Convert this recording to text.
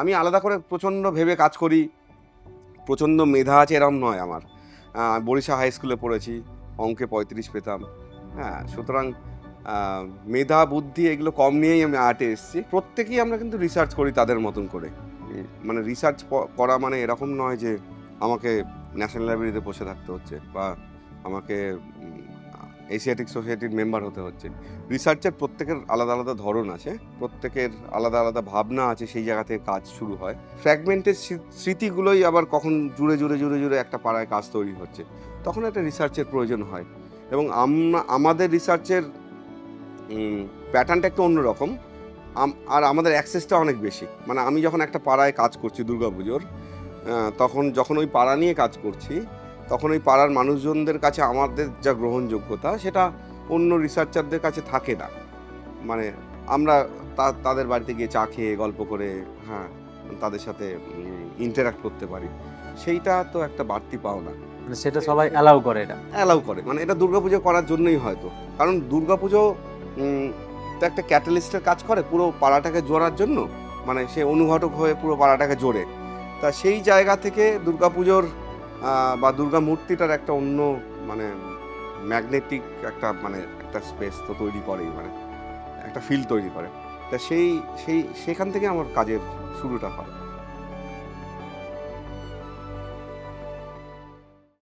আমি আলাদা করে প্রচণ্ড ভেবে কাজ করি। প্রচণ্ড মেধা আছে এরম নয় আমার। বরিশা হাই স্কুলে পড়েছি, অঙ্কে পঁয়ত্রিশ পেতাম। হ্যাঁ সুতরাং মেধা, বুদ্ধি এগুলো কম নিয়েই আমি আর্টে এসেছি। প্রত্যেকেই আমরা কিন্তু রিসার্চ করি তাদের মতন করে। মানে রিসার্চ করা মানে এরকম নয় যে আমাকে ন্যাশনাল লাইব্রেরিতে বসে থাকতে হচ্ছে বা আমাকে এশিয়াটিক সোসাইটির মেম্বার হতে হচ্ছে। রিসার্চের প্রত্যেকের আলাদা আলাদা ধরন আছে, প্রত্যেকের আলাদা আলাদা ভাবনা আছে, সেই জায়গা থেকে কাজ শুরু হয়। ফ্র্যাগমেন্টের স্মৃতিগুলোই আবার কখন জুড়ে জুড়ে জুড়ে জুড়ে একটা পাড়ায় কাজ তৈরি হচ্ছে। তখন একটা রিসার্চের প্রয়োজন হয় এবং আমরা আমাদের রিসার্চের প্যাটার্নটা একটু অন্যরকম। আর আমাদের অ্যাক্সেসটা অনেক বেশি। মানে আমি যখন একটা পাড়ায় কাজ করছি, দুর্গাপুজোর তখন যখন ওই পাড়া নিয়ে কাজ করছি তখন ওই পাড়ার মানুষজনদের কাছে আমাদের যা গ্রহণযোগ্যতা সেটা অন্য রিসার্চারদের কাছে থাকে না। মানে আমরা তাদের বাড়িতে গিয়ে চা খেয়ে গল্প করে হ্যাঁ তাদের সাথে ইন্টারাক্ট করতে পারি। সেইটা তো একটা বাড়তি পাওনা। মানে সেটা সবাই অ্যালাউ করে এটা? অ্যালাউ করে। মানে এটা দুর্গাপুজো করার জন্যই হয়তো। কারণ দুর্গাপুজো তো একটা ক্যাটালিস্টের কাজ করে পুরো পাড়াটাকে জোড়ার জন্য। মানে সে অনুঘটক হয়ে পুরো পাড়াটাকে জোড়ে। তা সেই জায়গা থেকে দুর্গাপুজোর বা দুর্গা মূর্তিটার একটা অন্য মানে ম্যাগনেটিক একটা মানে একটা স্পেস তো তৈরি করেই মানে একটা ফিল তৈরি করে। তা সেই সেই, সেখান থেকে আমার কাজের শুরুটা হয়।